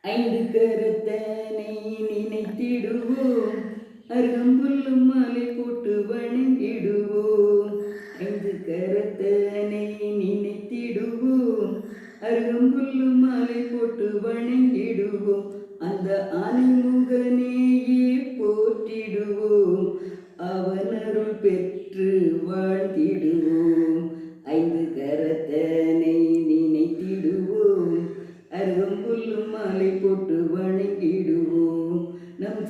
ஐந்து கருத்தனை நினைத்திடுவோம். அருகம்புல்லும் மாலை போட்டு வணங்கிடுவோம். ஐந்து கருத்தனை நினைத்திடுவோம். அருகம்புல்லும் மாலை போட்டு வணங்கிடுவோம். அந்த அணிமுகனேயே போற்றிடுவோம். அவன் அருள் பெற்று வாழ்ந்திடுவோம்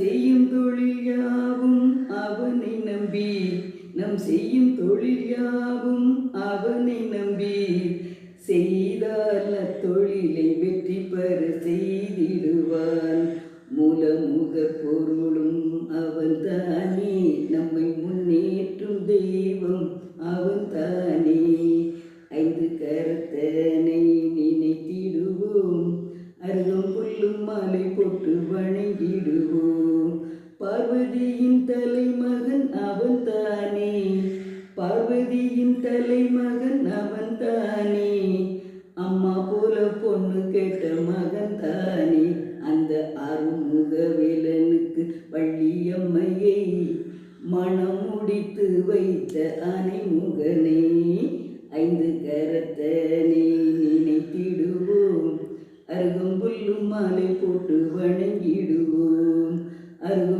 செய்யும் தொழில் யாவும் அவனை நம்பி. நம் செய்யும் தொழில் யாவும் அவனை நம்பி. செய்தால் தொழிலை வெற்றி பெற செய்திடுவான். மூலமுக பொருளும் அவன் தானே. நம்மை முன்னேற்றும் தெய்வம் அவன் தானே. ஐந்து கரத்தனை நினைத்திடுவோம். அருகம் புல்லும் மாலை போட்டு வணங்கிடுவோம். பார்வதியின் தலைமகன் அவன் தானே பார்வதியின் தலைமகன் அவன் தானே அம்மா போல பொண்ணு கேட்ட மகன் தானே அந்த அருமுக வேலனுக்கு வள்ளியம்மையை மனம் முடித்து வைத்த அனைமுகனே ஐந்து கரத்தனை நினைத்திடுவோம். அருகம்புல்லும் மாலை போட்டு வணங்கிடுவோம். அருகும்